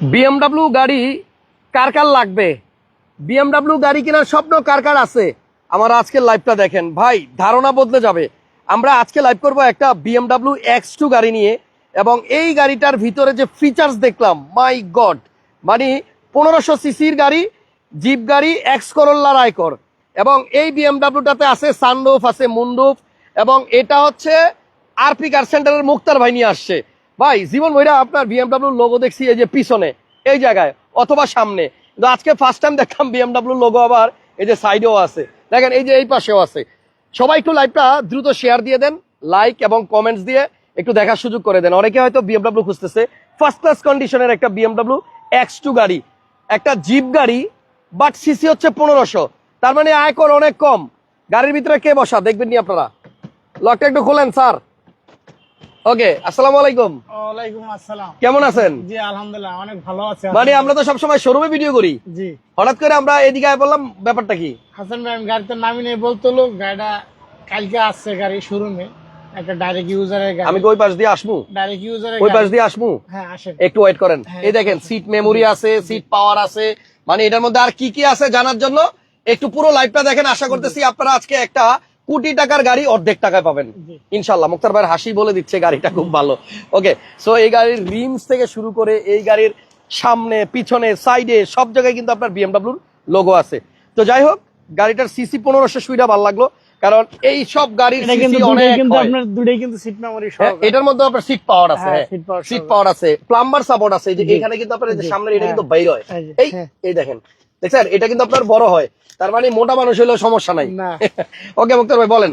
BMW গাড়ি কার কার লাগবে? BMW গাড়ি কেনার স্বপ্ন কার কার আছে? আমার আজকের লাইভটা দেখেন। ভাই, ধারণা বদলে যাবে। আমরা আজকে লাইভ করব একটা বিএমডাব্লিউ এক্স টু গাড়ি নিয়ে এবং এই গাড়িটার ভিতরে যে ফিচার্স দেখলাম মাই গড মানে পনেরোশো সিসির গাড়ি জিপ গাড়ি এক্স করোল্লা রায়কর এবং এই বিএমডাব্লিউটাতে আছে সানরুফ আছে মুন্ডুফ এবং এটা হচ্ছে আরপি কার সেন্টারের মুক্তার ভাই নিয়ে আসছে। ভাই, জীবন ভাইরা আপনার বিএমডাব্লিউ লোগো দেখছি এই যে পিছনে, এই জায়গায়, অথবা সামনে। কিন্তু আজকে ফার্স্ট টাইম দেখলাম বিএমডাব্লিউ লোগো আবার, এই যে সাইডেও আছে। দেখেন, এই যে এই পাশেও আছে। সবাই একটু লাইভটা দ্রুত শেয়ার দিয়ে দেন লাইক এবং কমেন্টস দিয়ে একটু দেখার সুযোগ করে দেন। অনেকে হয়তো বিএমডাব্লিউ খুঁজতেছে। ফার্স্ট ক্লাস কন্ডিশনের একটা বিএমডাব্লিউ এক্স টু গাড়ি। একটা জিপ গাড়ি বাট সিসি হচ্ছে পনেরোশো। তার মানে আয়কর অনেক কম। গাড়ির ভিতরে কে বসা? দেখবেন নি আপনারা? লকটা একটু খোলেন, স্যার। ওকে আসসালামু আলাইকুম। ওয়ালাইকুম আসসালাম। কেমন আছেন? জি আলহামদুলিল্লাহ অনেক ভালো আছে মানে আমরা তো সবসময় শোরুমে ভিডিও করি। জি। হঠাৎ করে আমরা এদিকে আয় বললাম ব্যাপারটা কি? হাসান ভাই আমি গাড়িতে নামি নেই বলতো লোক গাড়িটা কালকে আসছে গাড়ি শোরুমে একটা ডাইরেক্ট ইউজারের গাড়ি। আমি ওই পাশ দিয়ে আসব? ডাইরেক্ট ইউজারের ওই পাশ দিয়ে আসব? হ্যাঁ আসেন। একটু ওয়েট করেন। হ্যাঁ, এই দেখেন সিট মেমোরি আছে সিট পাওয়ার আছে মানে এটার মধ্যে আর কি কি আছে জানার জন্য একটু পুরো লাইভটা দেখেন আশা করতেছি আপনারা আজকে একটা কোটি টাকার গাড়ি অর্ধেক টাকায় পাবেন। ইনশাল্লাহ মুক্তার ভাইয়ের হাসি বলে দিচ্ছে গাড়িটা খুব ভালো। ওকে সো এই গাড়ির রিমস থেকে শুরু করে এই গাড়ির সামনে পিছনে সাইডে সব জায়গায় কিন্তু আপনার বিএমডাব্লিউর লোগো আছে। তো যাই হোক গাড়িটার সিসি পনেরোশো সুইটা ভালো লাগল। কারণ এই সব গাড়ির এটা কিন্তু অনেক কিন্তু আপনার কিন্তু সিট মেমোরি হ্যাঁ, এটার মধ্যে আপনার সিট পাওয়ার আছে হ্যাঁ, power সিট পাওয়ার আছে। প্লাম্বার সাপোর্ট আছে। যে এখানে কিন্তু আপনার সামনের এটা হ্যাঁ। কিন্তু বাইর হয়। এই এই হ্যাঁ। এই দেখেন। দেখছেন? এটা কিন্তু আপনার বড় হয়। তার মানে মোটা মানুষ হলেও সমস্যা নাই। না। ওকে মুক্তার ভাই বলেন।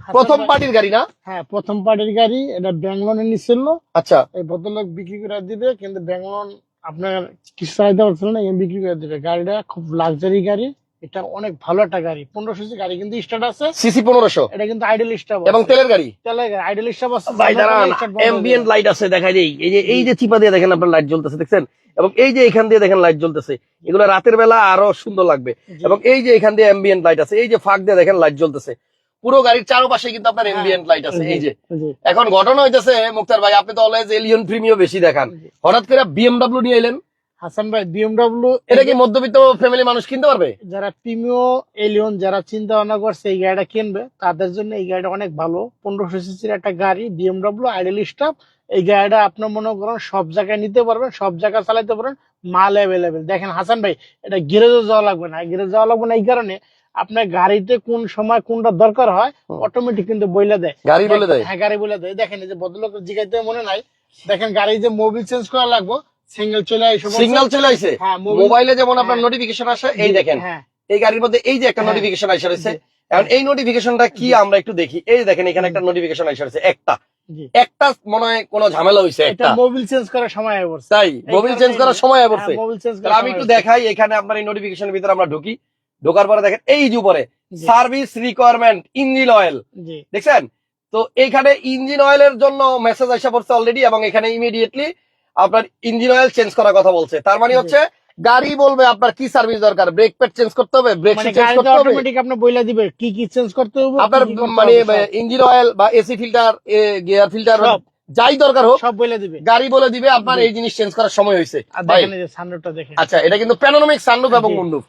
প্রথম পার্টির গাড়ি না? হ্যাঁ প্রথম পার্টির গাড়ি এটা ব্যাঙ্গলনে নিছিল। নিচ্ছিল আচ্ছা। এই ভদ্রলোক বিক্রি করে দিবে কিন্তু ব্যাঙ্গলন আপনার কিছু চাইতে পারছিল না বিক্রি করে দিবে। গাড়িটা খুব লাক্সারি গাড়ি। এটা অনেক ভালো একটা গাড়ি। পনেরোশো সিসি গাড়ি কিন্তু স্টার্ট আছে। সিসি পনেরোশো। এটা কিন্তু আইডল স্টাফ এবং তেলের গাড়ি। তেলের গাড়ি আইডল স্টাফ আছে। ভাই দাঁড়ান এমবিএন লাইট আছে দেখা যায় এই যে এই যে চিপা দিয়ে দেখেন আপনার লাইট জ্বলতেছে দেখছেন? এবং এই যে এখান দিয়ে দেখেন লাইট জ্বলতেছে এগুলো রাতের বেলা আরও সুন্দর লাগবে। এবং এই যে এখান দিয়ে এমবিএন লাইট আছে এই যে ফাঁক দিয়ে দেখেন লাইট জ্বলতেছে। পুরো গাড়ির চারপাশে কিন্তু আপনার এমবিএন লাইট আছে এই যে। এখন ঘটনা হইতেছে মুক্তার ভাই আপনি তো অলওয়েজ এলিয়ন প্রিমিও বেশি দেখান। হঠাৎ করে বিএমডাব্লিউ নিয়ে এলেন। হাসান ভাই বিএমডব্লিউ এটা কি মধ্যবিত্ত ফ্যামিলি মানুষ কিনতে পারবে? যারা প্রিমিও এলিয়ন যারা চিন্তা ভাবনা করছে এই গাড়িটা কিনবে তাদের জন্য এই গাড়িটা অনেক ভালো। পনেরোশো সিসির একটা গাড়ি বিএমডব্লিউ আইডল স্টাফ এই গাড়িটা আপনার মনে করেন সব জায়গায় নিতে পারবেন সব জায়গায় চালাতে পারেন মাল অ্যাভেলেবেল দেখেন হাসান ভাই এটা গ্যারেজে যাওয়া লাগবে না। গ্যারেজ যাওয়া লাগবে না এই কারণে আপনার গাড়িতে কোন সময় কোনটা দরকার হয় অটোমেটিক কিন্তু বইলে দেয়। গাড়ি বলে দেয়? হ্যাঁ গাড়ি বলে দেয়। দেখেন এই যে ভদ্রলোক জিগাইতে মনে নাই দেখেন গাড়ি যে মোবিল চেঞ্জ করা লাগবে সিঙ্গেল চলে আসে সিগন্যাল চলে আইছে। হ্যাঁ মোবাইলে যেমন আপনার হ্যাঁ। নোটিফিকেশন আসে এই দেখেন। হ্যাঁ। এই গাড়ির মধ্যে এই যে একটা হ্যাঁ। নোটিফিকেশন আসে রয়েছে। এখন এই নোটিফিকেশনটা কি আমরা একটু দেখি। এই দেখেন এখানে একটা নোটিফিকেশন আসে রয়েছে একটা। একটা মনে হয় কোনো ঝামেলা একটা। মোবিল চেঞ্জ করার সময় হয়ে পড়ছে তাই মোবিল চেঞ্জ করার সময় হয়ে পড়ছে তাহলে আমি একটু দেখাই এখানে আপনার এই নোটিফিকেশনের ভিতরে আমরা ঢুকি। ঢোকার পরে দেখেন এই যে উপরে সার্ভিস রিকোয়ারমেন্ট ইঞ্জিন অয়েল দেখছেন? তো এইখানে ইঞ্জিন অয়েলের জন্য মেসেজ আসা পড়ছে অলরেডি এবং এখানে ইমিডিয়েটলি আপনার ইঞ্জিন অয়েল চেঞ্জ করার কথা বলছে। তার মানে হচ্ছে গাড়ি বলবে আপনার কি সার্ভিস দরকার? ব্রেক প্যাড চেঞ্জ করতে হবে ব্রেক মানে চেঞ্জ করতে হবে। অটোমেটিক আপনি বইলা দিবে কি কি চেঞ্জ করতে হবে আপনার করতে মানে ইঞ্জিন অয়েল বা এসি ফিল্টার গিয়ার ফিল্টার। যাই দরকার হোক সব বইলা দিবে। গাড়ি বলে দিবে আপনার এই জিনিস চেঞ্জ করার সময় হয়েছে। ভাই, দেখেন এই যে সানরুফটা দেখেন। আচ্ছা এটা কিন্তু প্যানোনমিক সানরুফ এবং। মুন্ডুফ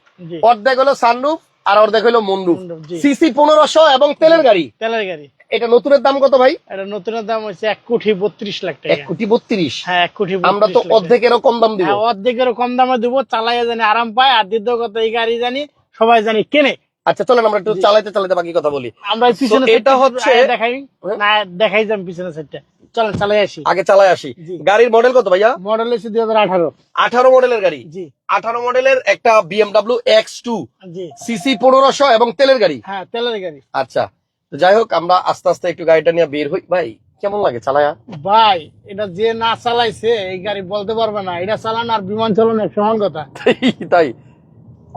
অর্ধেক হলো সানরুফ আর অর্ধেক হলো মুন্ডুফ, সিসি পনেরোশো এবং তেলের গাড়ি। তেলের গাড়ি। এটা নতুনের দাম কত ভাই? এটা নতুনের দাম হচ্ছে এক কোটি বত্রিশ লাখ টাকা। এক কোটি বত্রিশ? হ্যাঁ এক কোটি আমরা তো। অর্ধেকেরও কম দাম দিব। হ্যাঁ অর্ধেকেরও কম দামে দিব চালাইয়া জানি আরাম পায় আর দ্বিতীয় কথা এই গাড়ি জানি সবাই জানি কেনে। আচ্ছা চলেন আমরা একটু। চালাইতে চালাইতে বাকি কথা বলি। আমরা পিছনে এটা হচ্ছে- দেখাই। হ্যাঁ? না দেখাই যাম পিছনে সাইডটা চলেন চালাই আসি। আগে চালাই আসি। গাড়ির মডেল কত ভাইয়া? মডেল হচ্ছে দুই হাজার আঠারো। আঠারো মডেলের গাড়ি? জি। আঠারো মডেলের একটা বিএমডাব্লিউ এক্স টু সিসি পনেরোশো এবং তেলের গাড়ি? হ্যাঁ তেলের গাড়ি। আচ্ছা। যাই হোক আমরা আস্তে আস্তে একটু গাড়িটা নিয়ে বের হই। ভাই কেমন লাগে চালায়া? ভাই এটা যে না চালাইছে এই গাড়ি বলতে পারবে না। এটা চালানো আর বিমান চালানো এক সমান কথা। তাই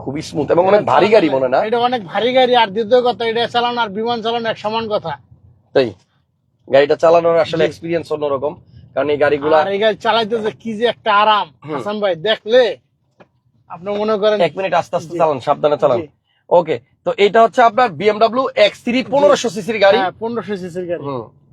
খুবই স্মুথ এবং অনেক ভারী গাড়ি মনে না? এটা অনেক ভারী গাড়ি আর দ্বিতীয় কথা এটা চালানো আর বিমান চালানো এক সমান কথা। তাই। গাড়িটা চালানোর আসলে এক্সপিরিয়েন্স অন্যরকম। কারণ এই গাড়িগুলা এই গাড়ি চালাইতে যে কি যে একটা আরাম। হাসান ভাই দেখলে আপনি মনে করেন এক মিনিট আস্তে আস্তে চালান সাবধানে চালান। ওকে তো এটা হচ্ছে আপনার বিএমডাব্লিউ এক্স থ্রি পনেরোশো সিসির গাড়ি। হ্যাঁ পনেরোশো সিসির গাড়ি।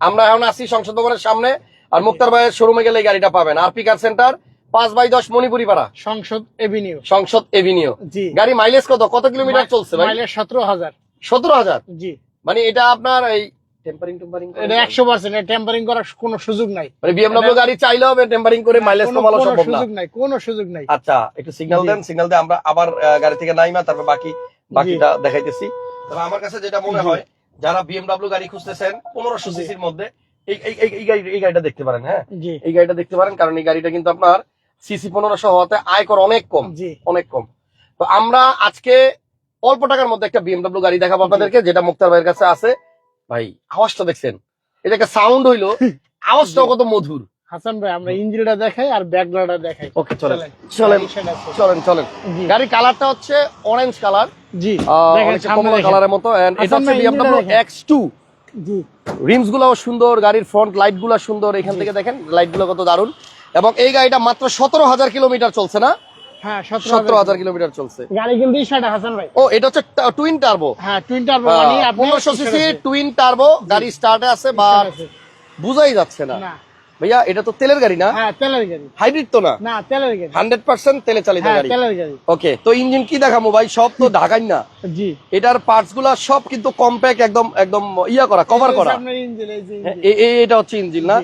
আমরা এখন আসি সংসদ ভবনের সামনে আর মুক্তার ভাইয়ের শোরুমে গেলে গাড়িটা পাবেন। আরপি কার সেন্টার পাঁচ বাই দশ মণিপুরি পাড়া সংসদ এভিনিউ সংসদ এভিনিউ জি। গাড়ি মাইলেজ কত? কত কিলোমিটার চলছে ভাই? মাইলেজ সতেরো হাজার। সতেরো হাজার? জি। মানে এটা আপনার এই টেম্পারিং টেম্পারিং এটা একশো পার্সেন্ট টেম্পারিং করার কোনো সুযোগ নাই। মানে বিএমডব্লিউ গাড়ি চাইলেও হবে টেম্পারিং করে মাইলেজ সম্ভব না। সুযোগ নাই কোনো সুযোগ নাই। আচ্ছা একটু সিগন্যাল। দেন সিগন্যাল দিয়ে আমরা আবার গাড়ি থেকে নাইমা তারপর বাকি বাকিটা দেখাইতেছি। তবে আমার কাছে যেটা মনে হয় যারা বিএমডাব্লিউ গাড়ি খুঁজতেছেন পনেরোশো সিসির মধ্যে এই এই- এই- এই গাড়ি এই গাড়িটা দেখতে পারেন হ্যাঁ? এই গাড়িটা দেখতে পারেন কারণ এই গাড়িটা কিন্তু আপনার সিসি পনেরোশো হওয়াতে আয়কর অনেক কম অনেক কম। তো আমরা আজকে অল্প টাকার মধ্যে একটা বিএমডব্লিউ গাড়ি দেখাবো আপনাদেরকে যেটা মুক্তার ভাইয়ের কাছে আছে। ভাই আওয়াজটা দেখছেন? এটা একটা সাউন্ড হইল আওয়াজটাও কত মধুর। হাসান ভাই আমরা ইঞ্জিনটা দেখাই আর ব্যাকগ্রাউন্ডটা দেখাই। ওকে চলেন। চলেন। চলেন চলেন গাড়ির কালারটা হচ্ছে অরেঞ্জ কালার জি কমলা কালারের মতো and এটা হচ্ছে। এক্স টু জি। রিমস গুলাও সুন্দর গাড়ির ফ্রন্ট লাইটগুলা সুন্দর এখান থেকে দেখেন লাইটগুলো কত দারুণ এবং এই গাড়িটা মাত্র সতেরো হাজার কিলোমিটার চলছে না? হ্যাঁ সতেরো হাজার কিলোমিটার চলছে। গাড়ি কিন্তু হাসান ভাই। ও এটা হচ্ছে টুইন টার্বো হ্যাঁ টুইন টার্বো মানে পনেরোশো সিসি টুইন টার্বো গাড়ি স্টার্টে আছে বা বুঝাই যাচ্ছে না। ভাইয়া এটা তো তেলের গাড়ি না? হ্যাঁ তেলের গাড়ি। হাইব্রিড তো না? না তেলের গাড়ি। হান্ড্রেড পার্সেন্ট তেলে চালিত হ্যাঁ গাড়ি। তেলের গাড়ি। ওকে তো ইঞ্জিন কি দেখাবো ভাই? সব তো ঢাকাই না। জি। এটার পার্টসগুলা সব কিন্তু কম্প্যাক্ট একদম একদম ইয়া করা কভার করা। এই এটা হচ্ছে ইঞ্জিন না।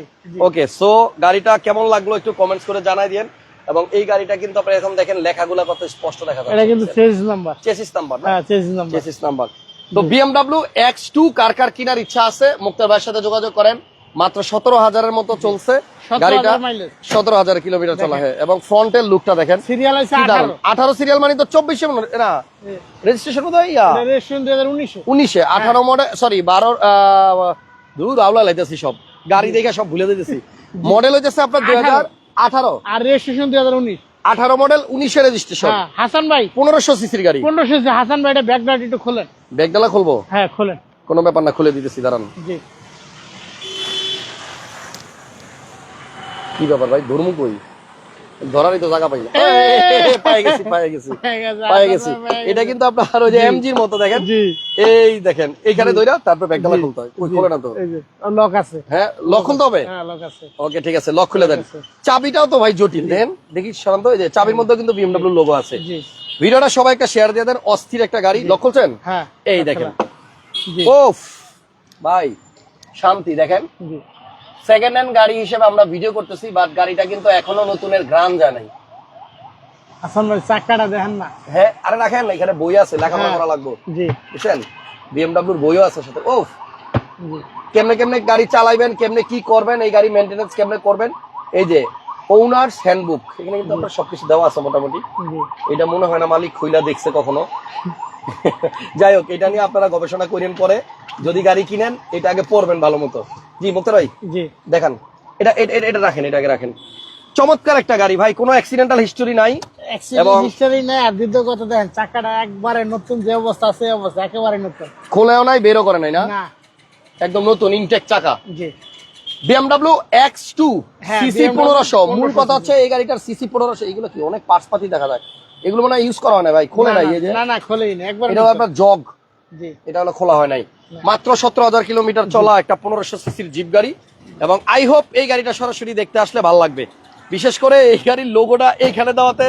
ওকে সো গাড়িটা কেমন লাগল একটু কমেন্টস করে জানাই দিন এবং এই গাড়িটা কিন্তু আপনি এখন দেখেন লেখাগুলা কত স্পষ্ট দেখা এটা কিন্তু যাচ্ছে চেস নাম্বার চেসিস নাম্বার হ্যাঁ চেস নাম্বার চেসিস নাম্বার তো এক্স টু কার কার কেনার ইচ্ছা আছে? মুক্তার ভাইয়ের সাথে যোগাযোগ করেন। মাত্র সতেরো হাজারের মতো চলছে। গাড়িটা সতেরো হাজার কিলোমিটার চলা হয় এবং ফ্রন্টের লুকটা দেখেন। সিরিয়াল। আঠারো। সিরিয়াল মানে তো চব্বিশে না রেজিস্ট্রেশন উনিশে। উনিশে। আঠারো মডেল সরি বারো দূর আওলা লাইতেছি সব। গাড়ি দেখে সব ভুলে দিতেছি মডেল হইতেছে আপনার দুই হাজার আঠারো। আর রেজিস্ট্রেশন দুই হাজার উনিশ। আঠারো মডেল উনিশে রেজিস্ট্রেশন হ্যাঁ হাসান ভাই। পনেরোশো সিসির গাড়ি। পনেরোশো হাসান ভাই এটা ব্যাকগ্রাউন্ড একটু খোলেন। ব্যাগডালা খুলবো? হ্যাঁ খোলেন। কোনো ব্যাপার না খুলে দিতেছি দাঁড়ান। জি। কি ব্যাপার ভাই? ধর্ম কই? ধরারই তো জায়গা পাই না। পায়ে গেছি পায়ে গেছি। পায়ে গেছি এটা। কিন্তু আপনার ওই যে এমজির মতো দেখেন। জি। এই দেখেন এইখানে ধইরা তারপর ব্যাগডালা খুলতে হয়। ওই খোলে না তো? এই যে লক আছে। হ্যাঁ লক খুলতে হবে? হ্যাঁ লক আছে। ওকে ঠিক আছে লক খুলে দেন। চাবিটাও তো ভাই জটিল। দেন দেখি সাধারণত এই যে চাবির মধ্যে কিন্তু বিএমডব্লিউ লোগো আছে। জি। ভিডিওটা সবাই একটা শেয়ার দিয়ে দেন অস্থির একটা গাড়ি। লক খুলছেন? হ্যাঁ এই দেখেন। জি। ওফ ভাই শান্তি দেখেন। জি। সেকেন্ড হ্যান্ড গাড়ি হিসেবে আমরা ভিডিও করতেছি বাট গাড়িটা কিন্তু এখনও নতুনের গ্রাম যায় নাই। হাসান ভাই চাকাটা দেখেন না। হ্যাঁ আরে রাখেন না, এখানে বই আছে লেখাপড়া হ্যাঁ। করা লাগবে। জি। বুঝছেন? বিএমডব্লিউর বইও আছে সাথে। ওফ! কেমনে কেমনে গাড়ি চালাইবেন কেমনে কি করবেন এই গাড়ি মেনটেনেন্স কেমনে করবেন? এই যে ওনার্স হ্যান্ডবুক এখানে কিন্তু আপনার সবকিছু দেওয়া আছে মোটামুটি। এটা মনে হয় না মালিক খুইলা দেখছে কখনো। যাই হোক এটা নিয়ে আপনারা গবেষণা করেন পরে। যদি গাড়ি কিনেন এটা আগে পড়বেন ভালো মতো। জি মুক্তার ভাই জি। দেখান। এটা এটা- রাখেন এটা আগে রাখেন। চমৎকার একটা গাড়ি ভাই কোনো অ্যাক্সিডেন্টাল হিস্টোরি নাই। হিস্টোরি নেই আর দ্বিতীয় কথা দেখেন চাকাটা একবারে নতুন যে অবস্থা আছে অবস্থা একেবারে নতুন। খোলেও নাই বেরও করে নাই না? একদম নতুন ইনটেক চাকা। জি। হ্যাঁ, সিসি মূল কথা হচ্ছে এই গাড়িটার সিসি এগুলো কি অনেক পার্টস পাতি দেখা যায়? এগুলো মনে ইউজ করা হয় না ভাই খোলে না, নাই এই যে? না না খোলেই না একবার এটা আপনার জগ জি। এটা হলো খোলা হয় নাই। মাত্র সতেরো হাজার কিলোমিটার চলা একটা পনেরোশো সিসির জিপ গাড়ি। এবং আই হোপ এই গাড়িটা সরাসরি দেখতে আসলে ভালো লাগবে। বিশেষ করে এই গাড়ির লোগোটা এইখানে দেওয়াতে।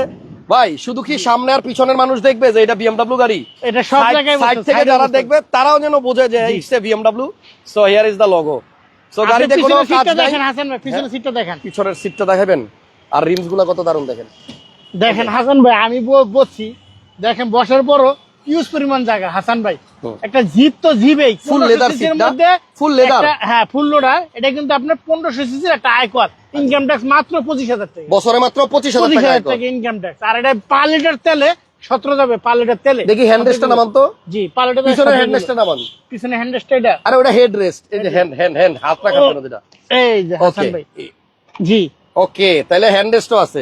ভাই শুধু কি সামনে আর পিছনের মানুষ দেখবে যে এটা বিএমডব্লিউ গাড়ি? এটা সব জায়গায় সাইড থেকে যারা দেখবে তারাও যেন বোঝে যে it's a BMW so here is the logo so আপনি গাড়িতে কোনো পিছনের কাজ সিটটা নাই। দেখেন হাসান ভাই পিছনের সিটটা দেখেন। পিছনের সিটটা দেখাবেন। আর রিমসগুলা কত দারুণ দেখেন। দেখেন হাসান ভাই আমি ব- বলছি দেখেন বসার পরও ইউজ পরিমাণ জায়গা হাসান ভাই। একটা জিপ তো জিপেই Full 1500 leather cc র seat না? মধ্যে leather? একটা- হ্যাঁ ফুল লোডার এটা কিন্তু আপনার পনেরোশো সিসির একটা আয়কর ইনকাম ট্যাক্স মাত্র পঁচিশ হাজার টাকা। বছরে মাত্র পঁচিশ হাজার টাকা ইনকাম ট্যাক্স আর এটা পার লিটার তেলে সতেরো যাবে পার লিটার তেলে। দেখি হ্যান্ড রেস্টটা নামান তো। জি পার লিটার পিছনের হ্যান্ড নামান। পিছনে হ্যান্ড রেস্ট এটা। আরে ওটা হেড রেস্ট এই যে হ্যান্ড হ্যান্ড হ্যান্ড হাত রাখার। জন্য যেটা। এই যে হাসান ভাই। জি। ওকে তাহলে হ্যান্ডরেস্টও আছে।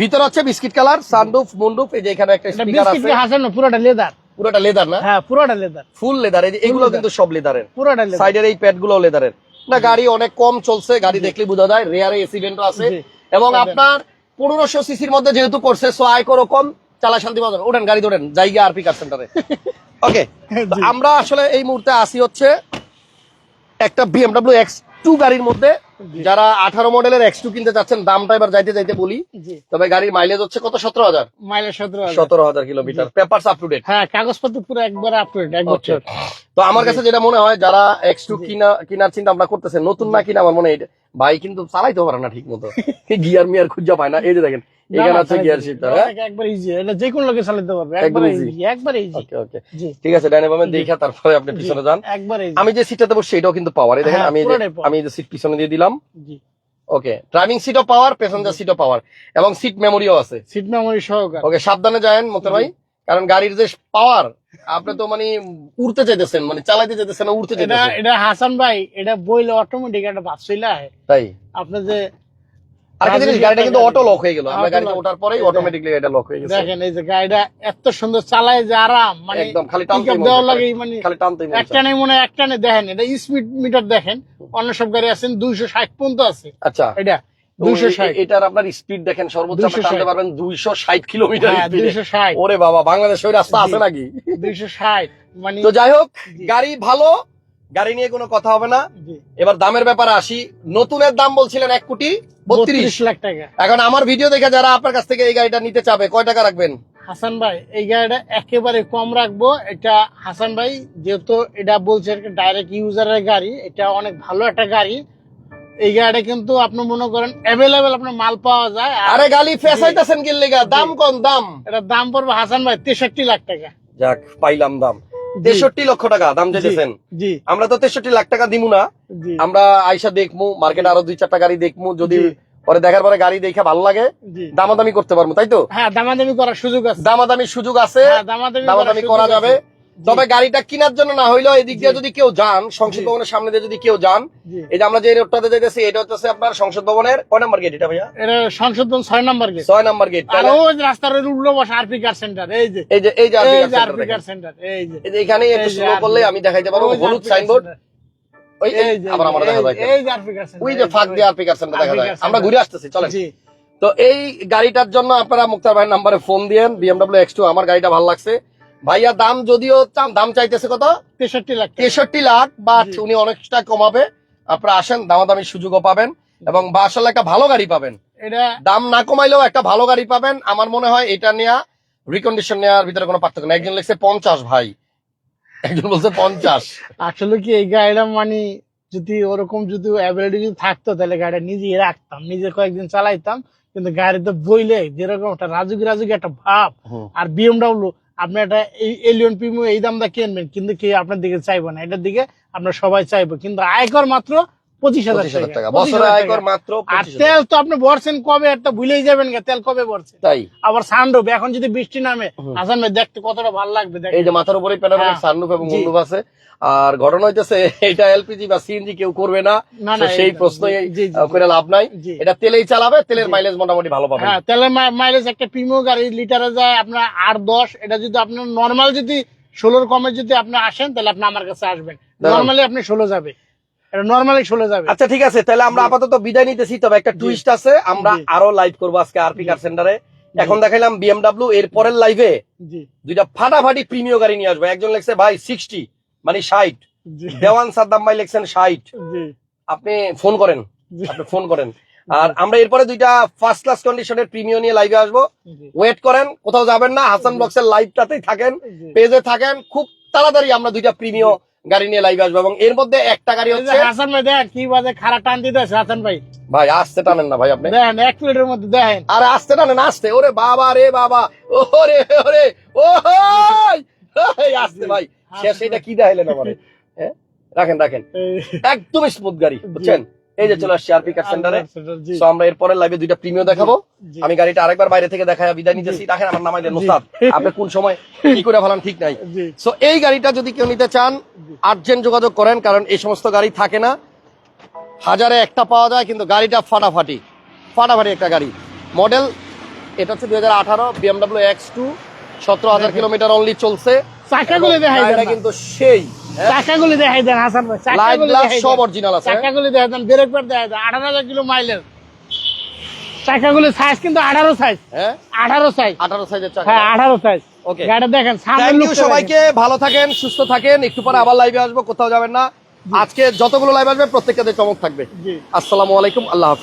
ভিতরে হচ্ছে বিস্কিট কালার সানরুফ মুন্ডুফ এই যে এখানে একটা স্পিকার আছে। হাসান পুরোটা লেদার পুরোটা লেদার না? হ্যাঁ পুরোটা লেদার ফুল লেদার এই এগুলো কিন্তু সব লেদারের পুরোটা লেদার সাইডের এই প্যাডগুলো লেদারের না গাড়ি অনেক কম চলছে গাড়ি দেখলে বোঝা যায় রেয়ারে এসি ভেন্টও আছে। এবং আপনার পনেরোশো সিসির মধ্যে যেহেতু করছে সো আয় করো কম চালা শান্তি বাজার ওঠেন গাড়ি ধরেন জায়গা আরপি কার সেন্টারে ওকে আমরা আসলে এই মুহূর্তে আসি হচ্ছে একটা বিএমডব্লিউ এক্স টু গাড়ির মধ্যে। যারা আঠারো মডেলের এক্স টু কিনতে চাচ্ছেন দামটা এবার যাইতে যাইতে বলি। তবে গাড়ির মাইলেজ হচ্ছে কত? সতেরো হাজার। মাইলেজ সতেরো। সতেরো হাজার kilometre paper up to date হ্যাঁ কাগজপত্র পুরো একবার আপডেট এক বছর। তো আমার কাছে যেটা মনে হয় যারা এক্স টু কিনা কিনার চিন্তা আমরা করতেছেন নতুন না কিনা আমার মনে হয় ভাই কিন্তু চালাইতে পারে না ঠিক মতো গিয়ার মিয়ার খুঁজা পায় না। এই যে দেখেন এখানে আছে গিয়ার শিফটার একবার ইজি এটা যে কোনো লোকে চালাতে পারবে একবার ইজি একবার ইজি ওকে ওকে ঠিক আছে ডাইনে বামে দেখা তারপরে আপনি পিছনে যান। একবার ইজি আমি যে সিটটাতে বসছি এটাও কিন্তু পাওয়ার দেখেন হ্যাঁ, আমি। আমি এই যে সিট পিছনে দিয়ে দিলাম। জি। ওকে ড্রাইভিং সিটও পাওয়ার প্যাসেঞ্জার সিটও পাওয়ার এবং সিট মেমোরিও আছে। Seat memory সহকার। ওকে সাবধানে যায়েন মোক্তার ভাই। কারণ গাড়ির যে পাওয়ার আপনি তো মানে উড়তে চাইতেছেন মানে চালাইতে চাইতেছেন উড়তে চাইতেছেন। এটা হাসান ভাই এটা বইলে অটোমেটিক একটা বাস চলে তাই? আপনি যে আরেকটা জিনিস গাড়িটা কিন্তু অটো লক হয়ে গেল। আমরা গাড়িতে ওঠার পরেই এই এটা লক হয়ে গেছে। দেখেন এই যে গাড়িটা এত সুন্দর চালায় যে আরাম মানে একদম খালি মন দেওয়ার চায়। লাগে মানে খালি টানতেই একটানে মনে হয় একটানে দেখেন এটা স্পিড মিটার দেখেন অন্য সব গাড়ি আছেন পর্যন্ত আছে। আচ্ছা। এটা এটার আপনার স্পিড দেখেন সর্বোচ্চ টানতে পারবেন দুইশো ষাট কিলোমিটার হ্যাঁ ওরে বাবা বাংলাদেশ ওই রাস্তা আছে নাকি? দুইশো ষাট মানে তো যাই হোক গাড়ি ভালো গাড়ি নিয়ে কোনো কথা হবে না। এবার দামের ব্যাপারে আসি। নতুনের দাম বলছিলেন এক কোটি। বত্রিশ লাখ টাকা। এখন আমার ভিডিও দেখে যারা আপনার কাছ থেকে এই গাড়িটা নিতে চাবে কয় টাকা রাখবেন? হাসান ভাই এই গাড়িটা একেবারে কম রাখব। এটা হাসান ভাই যেহেতু এটা বলছে ডাইরেক্ট ইউজারের গাড়ি এটা অনেক ভালো একটা গাড়ি। এই গাড়িটা কিন্তু আপনি মনে করেন অ্যাভেলেবেল আপনার মাল পাওয়া যায়। আরে গালি ফেসাইতেছেন কি লেগা দাম কম দাম। এটা দাম পড়বে হাসান ভাই তেষট্টি লাখ টাকা। যাক পাইলাম দাম। তেষট্টি লক্ষ টাকা দাম চাইতেছেন। আমরা তো তেষট্টি লাখ টাকা দিমু না। আমরা আইসা দেখব মার্কেট আরও দুই চারটা গাড়ি দেখব যদি পরে দেখার পরে গাড়ি দেখে ভালো লাগে দামাদামি করতে পারব তাই তো? হ্যাঁ দামাদামি করার সুযোগ আছে। দামাদামি সুযোগ আছে হ্যাঁ, দামাদামি করা যাবে। তবে গাড়িটা কেনার জন্য না হইলেও এদিক দিয়ে যদি কেউ যান সংসদ ভবনের সামনে দিয়ে যদি কেউ যান এই যে আমরা যে রোডটাতে যাইতেছি এটা হচ্ছে আপনার সংসদ ভবনের কয় নাম্বার গেট এটা ভাইয়া? এটা সংসদ ভবন ছয় নম্বর গেট ছয় নাম্বার গেট আর ওই যে রাস্তার ওই উল্টো বসে আরপি কার সেন্টার এই যে। এই যে এই যে আরপি কার সেন্টার এই যে। এই যে এখানে একটু স্লো করলে আমি দেখাইতে পারব হলুদ সাইনবোর্ড ওই এই যে আবার আমার দেখা যায় এই- যে আরপি কার সেন্টার ওই যে ফাঁক দিয়ে আরপি কার সেন্টার দেখা যায় আমরা ঘুরে আসতেছি চলেন। জি। তো এই গাড়িটার জন্য আপনারা মুক্তার ভাইয়ের নাম্বারে ফোন দিয়েন বিএমডব্লিউ এক্স টু আমার গাড়িটা ভালো লাগছে। ভাইয়া দাম যদিও দাম চাইতেছে কত? তেষট্টি লাখ তেষট্টি লাখ বাট উনি অনেকটা কমাবে। আপনারা আসেন দামাদামি সুযোগও পাবেন এবং বা আসলে একটা ভালো গাড়ি পাবেন। এটা দাম না কমাইলেও একটা ভালো গাড়ি পাবেন। আমার মনে হয় এটা নেওয়া রিকন্ডিশন নেওয়ার ভিতরে কোনো পার্থক্য নেই। একজন লিখছে পঞ্চাশ ভাই। একজন বলছে পঞ্চাশ। আসলে কি এই গাড়িটা মানে যদি ওরকম যদি অ্যাবিলিটি যদি থাকতো তাহলে গাড়িটা নিজেই রাখতাম। নিজে কয়েকদিন চালাইতাম কিন্তু গাড়িতে বইলে যেরকম একটা রাজুকি রাজুকি একটা ভাব। আর বিএমডাব্লিউ আপনি একটা এই এলিয়ন প্রিমিয়াম এই দামটা কিনবেন, কিন্তু কেউ আপনার দিকে চাইব না। এটার দিকে আপনার সবাই চাইব, কিন্তু আয়কর মাত্র পঁচিশ হাজার টাকা। টাকা। বছরে আয়কর মাত্র আর তেল তো আপনি ভরছেন কবে? একটা ভুলেই যাবেন তেল কবে ভরছেন? তাই। আবার সানরুফ এখন যদি বৃষ্টি নামে হাসান ভাই দেখতে কতটা ভালো লাগবে এই যে মাথার উপরে প্যানারোমিক। সানরুফ এবং মুন্ডুফ আছে। আর ঘটনা হইতেছে এটা এলপিজি বা সিএনজি কেউ করবে না। সেই আহ, করে লাভ নাই। এটা তেলেই চালাবে তেলের মাইলেজ মোটামুটি ভালো পাবেন। হ্যাঁ তেলের মাইলেজ একটা প্রিমিয়াম গাড়ি লিটারে যায় আপনার আট দশ। এটা যদি আপনার নর্মাল যদি ষোলোর কমে যদি আপনি আসেন তাহলে আপনি আমার কাছে আসবেন। নর্মালি আপনি ষোলো যাবে। এটা নর্মালি ষোলো যাবে। আচ্ছা ঠিক আছে তাহলে আমরা আপাতত বিদায় নিতেছি তবে একটা টুইস্ট আছে আমরা আরও লাইভ করব আজকে আরপি কার সেন্টারে এখন দেখাইলাম বিএমডাব্লিউ এর পরের লাইভে দুইটা ফাটাফাটি প্রিমিয় গাড়ি নিয়ে আসব। একজন লেখছে ভাই সিক্সটি মানে ষাট। দেওয়ান সাদ্দাম ভাই লেখছেন ষাট। আপনি ফোন করেন আপনি ফোন করেন। আর আমরা এরপরে দুইটা ফার্স্ট ক্লাস কন্ডিশনের প্রিমিয় নিয়ে লাইভে আসব। ওয়েট করেন কোথাও যাবেন না হাসান বক্সের লাইভটাতেই থাকেন পেজে থাকেন। খুব তাড়াতাড়ি আমরা দুইটা প্রিমিয় গাড়ি নিয়ে লাইভে আসব এবং এর মধ্যে একটা গাড়ি হচ্ছে হাসান ভাই দেখ কি বাজে খারাপ টান দিতে আছে হাসান ভাই। ভাই আসতে টানেন না ভাই আপনি। দেখেন এক মিনিটের মধ্যে দেখেন আরে আসতে টানেন আসতে। ওরে বাবা রে বাবা। ওরে ওরে ও আসতে ভাই। শেষ এটা কি দেখাইলেন আমারে? হ্যাঁ? রাখেন রাখেন। একদমই একদম স্মুথ গাড়ি বুঝছেন? এই যে চলে আসছি আরপি কার সেন্টারে তো আমরা এরপরে লাইভে দুইটা প্রিমিয় দেখাবো। আমি গাড়িটা আরেকবার বাইরে থেকে দেখায় বিদায় নিতেছি। রাখেন আমার নামাই দেন ওস্তাদ। আপনি কোন সময় কি করে ফেলান ঠিক নাই। সো এই গাড়িটা যদি কেউ নিতে চান আর্জেন্ট যোগাযোগ করেন কারণ এই সমস্ত গাড়ি থাকে না। হাজারে একটা পাওয়া যায় কিন্তু গাড়িটা ফাটাফাটি। ফাটাফাটি একটা গাড়ি। মডেল এটা হচ্ছে দুই হাজার আঠারো বিএমডাব্লিউ এক্স টু সতেরো হাজার কিলোমিটার অনলি চলছে। চাকাগুলি কিন্তু সেই চাকাগুলি দেখাই দেন হাসান ভাই। চাকাগুলি সব অরিজিনাল আছে। হ্যাঁ? চাকাগুলি দেখাই দেন ব্রেক প্যাড দেখাই দেন আঠারো হাজার কিলো মাইলেজ চাকাগুলি সাইজ কিন্তু আঠারো সাইজ হ্যাঁ। আঠারো সাইজ আঠারো সাইজের চাকা। হ্যাঁ আঠারো সাইজ ওকে দেখেন সবাইকে ভালো থাকেন সুস্থ থাকেন একটু পরে আবার লাইভে আসব কোথাও যাবেন না। আজকে যতগুলো লাইভ আসবে প্রত্যেকটাতে চমক থাকবে। আসসালামু আলাইকুম আল্লাহ হাফেজ।